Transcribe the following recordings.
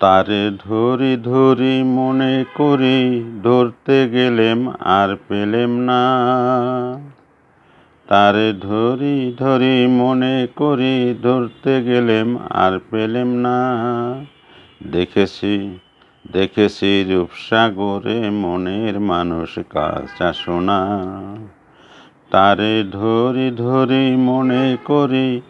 তারে ধরি ধরি মনে করি, ধরতে গেলেম আর পেলেম না। তারে ধরি ধরি মনে করি, ধরতে গেলেম আর পেলেম না। দেখেছি দেখেছি রূপসাগরে মনের মানুষ কাঁচা সোনা। তারে ধরি ধরি মনে করি,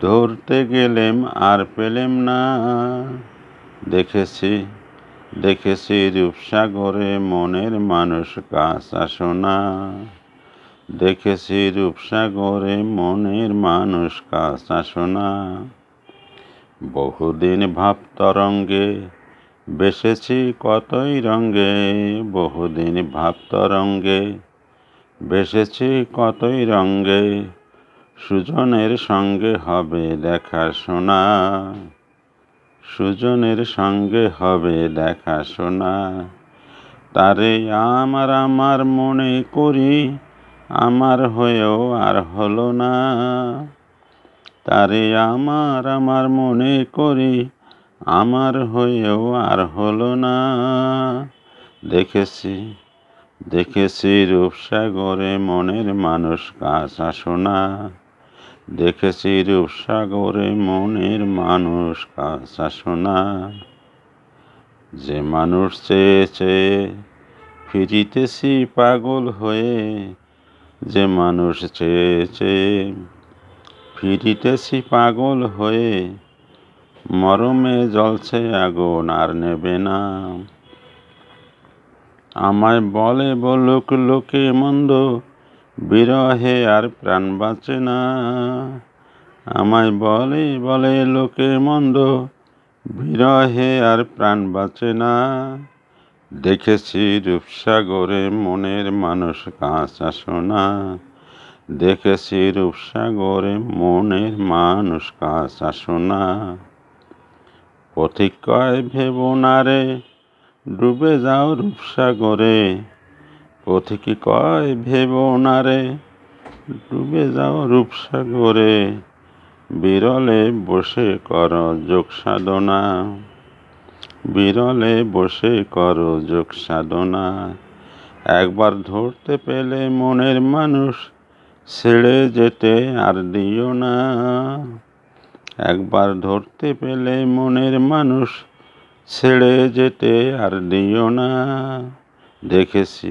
ধরতে গেলেম আর পেলেম না। দেখেছি দেখেছি রূপসাগরে মনের মানুষ কাঁচা সোনা। দেখেছি রূপসাগরে মনের মানুষ কাঁচা সোনা। বহুদিন ভাব তরঙ্গে বেসেছি কতই রঙ্গে, বহুদিন ভাব তরঙ্গে বেসেছি কতই রঙ্গে, সুজনের সঙ্গে হবে দেখা শোনা সুজনের সঙ্গে হবে দেখা শোনা তারে আমার আমার মনে করি, আমার হয়েও আর হলো না। তারে আমার আমার মনে করি, আমার হয়েও আর হলো না। দেখেছি দেখেছি রূপসাগরে মনের মানুষ কাঁচা সোনা দেখেছি রূপসাগরে মনের মানুষ কাঁচা সোনা। যে মানুষ চেয়ে চেয়ে ফিরিতেছি পাগল হয়ে, যে মানুষ চেয়ে চেয়ে ফিরিতেছি পাগল হয়ে, মরমে জ্বলছে আগুন আর নেবে না। আমায় বলে বলুক লোকে মন্দ বিরহে আর প্রাণ বাঁচে না। আমায় বলে বলে লোকে মন্দ। বিরহে আর প্রাণ বাঁচে না। দেখেছি রূপসাগরে মনের মানুষ কাঁচা সোনা দেখেছি রূপসাগরে মনের মানুষ কাঁচা সোনা পথিক কয় ভেব না রে, ডুবে যাও রূপসাগরে। পথিকি কয়, ভেব না রে, ডুবে যাও রূপসাগরে, বিরলে বসে কর যোগ সাধনা বিরলে বসে কর যোগ সাধনা একবার ধরতে পেলে মনের মানুষ ছেড়ে যেতে আর দিও না, একবার ধরতে পেলে মনের মানুষ ছেড়ে যেতে আর দিও না, দেখেছি